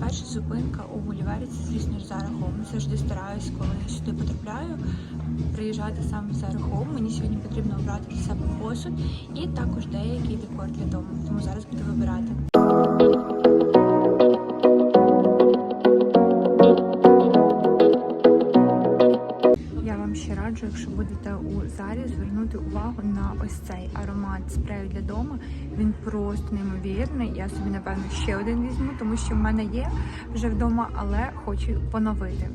Перша зупинка у бульварі це, звісно ж, Home. Завжди стараюсь, коли я сюди потрапляю, приїжджати саме в Home. Мені сьогодні потрібно обрати для себе посуд і також деякий декор для дому. Тому зараз буду вибирати. Залі, звернути увагу на ось цей аромат спрею для дому. Він просто неймовірний. Я собі напевно ще один візьму, тому що в мене є вже вдома, але хочу поновити.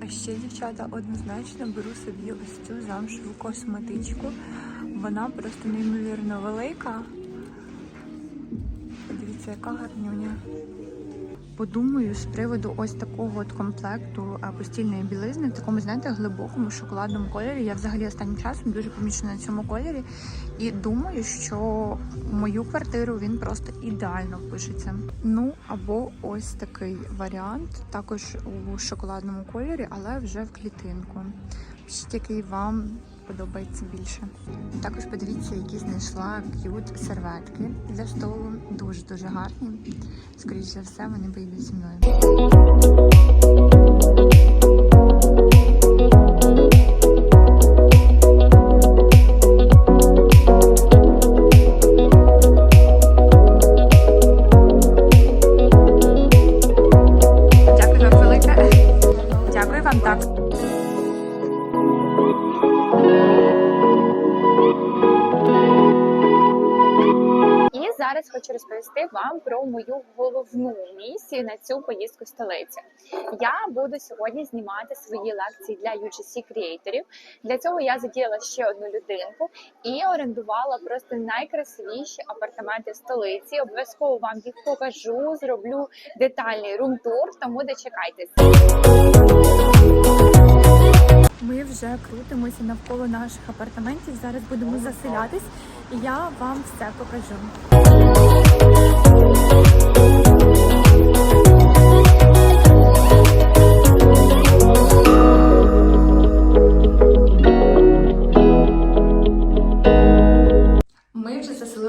А ще, дівчата, однозначно беру собі ось цю замшеву косметичку. Вона просто неймовірно велика. Подивіться, яка гарнюня. Подумаю з приводу ось такого от комплекту постільної білизни в такому, знаєте, глибокому шоколадному кольорі. Я взагалі останнім часом дуже помічена на цьому кольорі. І думаю, що мою квартиру він просто ідеально впишеться. Ну або ось такий варіант, також у шоколадному кольорі, але вже в клітинку. Пишіть, який вам подобається більше. Також подивіться, які знайшла к'ют серветки для столу. Дуже дуже гарні. Скоріше за все, вони поїдуть зі мною. Вам про мою головну місію на цю поїздку в столицю. Я буду сьогодні знімати свої лекції для UGC креаторів. Для цього я задіяла ще одну людинку і орендувала просто найкрасивіші апартаменти столиці. Обов'язково вам їх покажу, зроблю детальний рум-тур, тому дочекайтесь. Ми вже крутимося навколо наших апартаментів. Зараз будемо заселятись, і я вам все покажу. Ми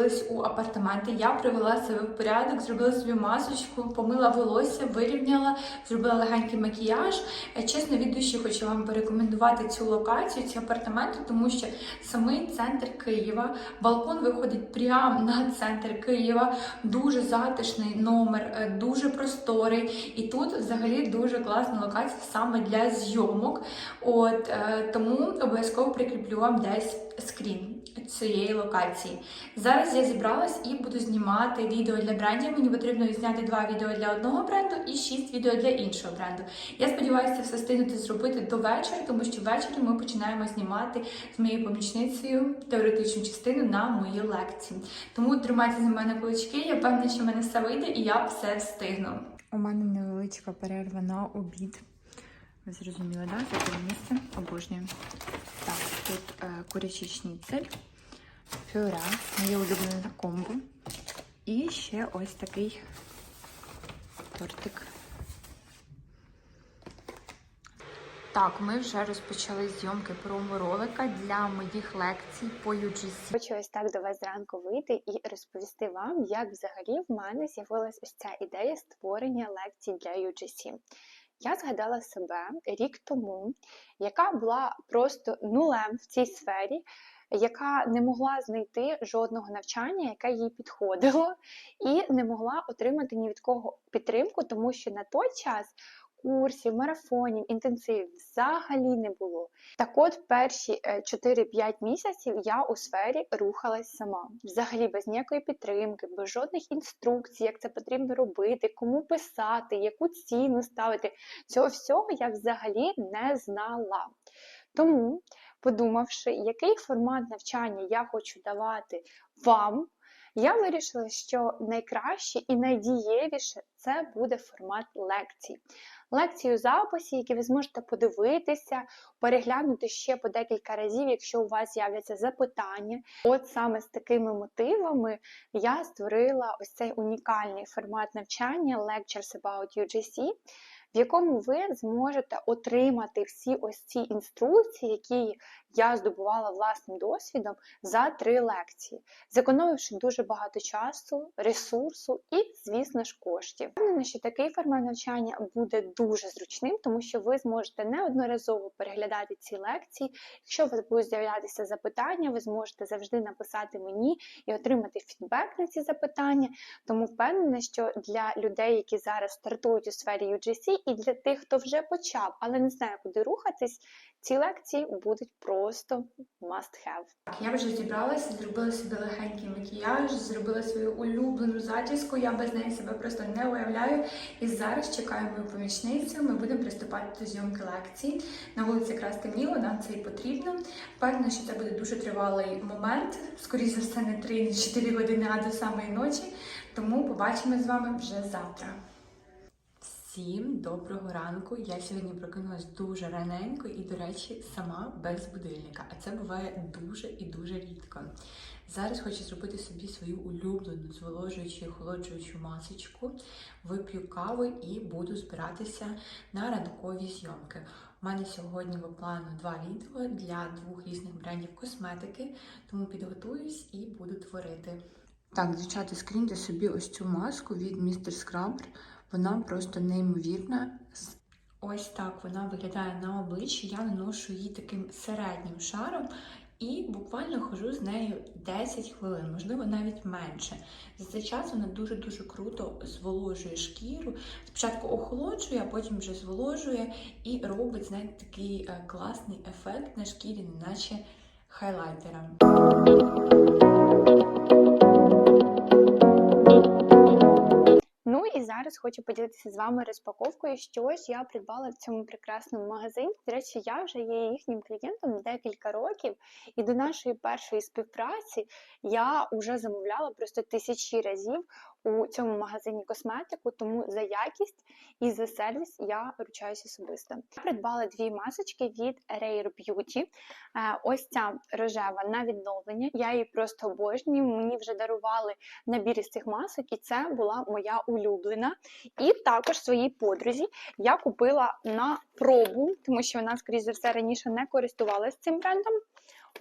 вже у апартаменти. Я привела себе в порядок, зробила собі масочку, помила волосся, вирівняла, зробила легенький макіяж. Е, Чесно, від хочу вам порекомендувати цю локацію, ці апартаменти, тому що самий центр Києва, балкон виходить прямо на центр Києва. Дуже затишний номер, е, дуже просторий. І тут взагалі дуже класна локація саме для зйомок. От е, тому обов'язково прикріплю вам десь скрін цієї локації. Зараз я зібралась і буду знімати відео для брендів. Мені потрібно зняти два відео для одного бренду і шість відео для іншого бренду. Я сподіваюся все встигнути зробити до вечора, тому що ввечері ми починаємо знімати з моєю помічницею теоретичну частину на мої лекції. Тому тримайте за мене кулачки. Я певна, що в мене все вийде і я все встигну. У мене невеличка перерва на обід. Ви зрозуміли, да? Це місце обожнюю. Тут е, курячий шніцель, пюре, моє улюблене комбо. І ще ось такий тортик. Так, ми вже розпочали зйомки промо-ролика для моїх лекцій по UGC. Хочу ось так до вас зранку вийти і розповісти вам, як взагалі в мене з'явилась ось ця ідея створення лекцій для UGC. Я згадала себе рік тому, яка була просто нулем в цій сфері, яка не могла знайти жодного навчання, яке їй підходило, і не могла отримати ні від кого підтримку, тому що на той час курсів, марафонів, інтенсивів взагалі не було. Так от перші е, 4-5 місяців я у сфері рухалась сама, взагалі без ніякої підтримки, без жодних інструкцій, як це потрібно робити, кому писати, яку ціну ставити. Цього всього я взагалі не знала. Тому, подумавши, який формат навчання я хочу давати вам, я вирішила, що найкраще і найдієвіше це буде формат лекцій. Лекції у записі, які ви зможете подивитися, переглянути ще по декілька разів, якщо у вас з'являться запитання. От саме з такими мотивами я створила ось цей унікальний формат навчання Lectures about UGC, в якому ви зможете отримати всі ось ці інструкції, які я здобувала власним досвідом за три лекції, зекономивши дуже багато часу, ресурсу і, звісно ж, коштів. Впевнена, що такий формат навчання буде дуже зручним, тому що ви зможете неодноразово переглядати ці лекції. Якщо у вас будуть з'являтися запитання, ви зможете завжди написати мені і отримати фідбек на ці запитання. Тому впевнена, що для людей, які зараз стартують у сфері UGC, і для тих, хто вже почав, але не знає, куди рухатись, ці лекції будуть просто must have. Я вже зібралася, зробила собі легенький макіяж, зробила свою улюблену зачіску. Я без неї себе просто не уявляю. І зараз чекаю мою помічницю. Ми будемо приступати до зйомки лекції. На вулиці якраз темніло, нам це і потрібно. Впевнена, що це буде дуже тривалий момент. Скоріше за все, не 3-4 години, а до самої ночі. Тому побачимо з вами вже завтра. Всім доброго ранку. Я сьогодні прокинулась дуже раненько і, до речі, сама без будильника. А це буває дуже і дуже рідко. Зараз хочу зробити собі свою улюблену зволожуючу і охолоджуючу масочку. Вип'ю каву і буду збиратися на ранкові зйомки. У мене сьогодні по плану два відео для двох різних брендів косметики, тому підготуюсь і буду творити. Так, дівчата, скріньте собі ось цю маску від Mr. Scrubber. Вона просто неймовірна. Ось так вона виглядає на обличчі. Я наношу її таким середнім шаром і буквально хожу з нею 10 хвилин, можливо, навіть менше. За цей час вона дуже-дуже круто зволожує шкіру. Спочатку охолоджує, а потім вже зволожує і робить, знаєте, такий е, класний ефект на шкірі, наче хайлайтера. Зараз хочу поділитися з вами розпаковкою, що я придбала в цьому прекрасному магазині. До речі, я вже є їхнім клієнтом декілька років, і до нашої першої співпраці я вже замовляла просто тисячі разів у цьому магазині косметику, тому за якість і за сервіс я ручаюсь особисто. Я придбала дві масочки від Rare Beauty. Е, Ось ця рожева на відновлення. Я її просто обожнюю. Мені вже дарували набір із цих масок, і це була моя улюблена. І також своїй подрузі я купила на пробу, тому що вона, скоріш за все, раніше не користувалася цим брендом.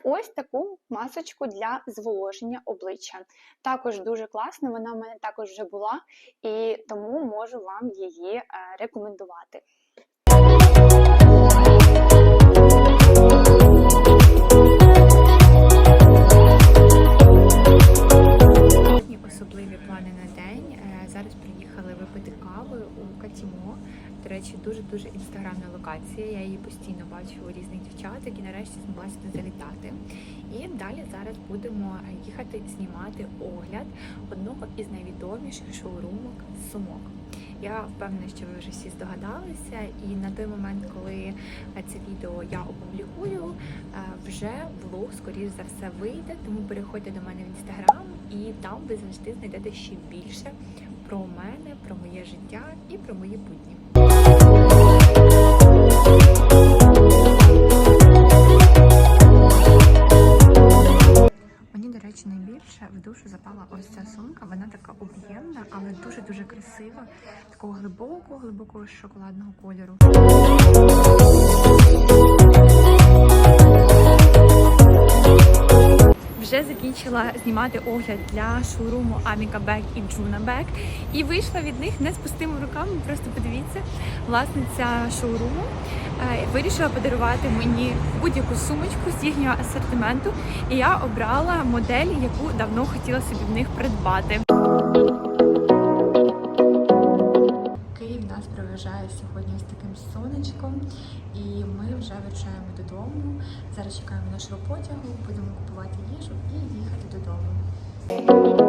Ось таку масочку для зволоження обличчя. Також дуже класна, вона в мене також вже була, і тому можу вам її е, рекомендувати. До речі, дуже дуже інстаграмна локація. Я її постійно бачу у різних дівчаток і нарешті змогла сюди залітати. І далі зараз будемо їхати знімати огляд одного із найвідоміших шоурумок сумок. Я впевнена, що ви вже всі здогадалися, і на той момент, коли це відео я опублікую, е, вже влог, скоріш за все, вийде. Тому переходьте до мене в інстаграм, і там ви завжди знайдете ще більше про мене, про моє життя і про мої будні. Красива, такого глибокого, глибокого шоколадного кольору. Вже закінчила знімати огляд для шоуруму Amica Bag і Juna Bag і вийшла від них не з пустими руками. Просто подивіться, власниця шоуруму е, вирішила подарувати мені будь-яку сумочку з їхнього асортименту, і я обрала модель, яку давно хотіла собі в них придбати. І ми вже вирушаємо додому. Зараз чекаємо нашого потягу, будемо купувати їжу і їхати додому.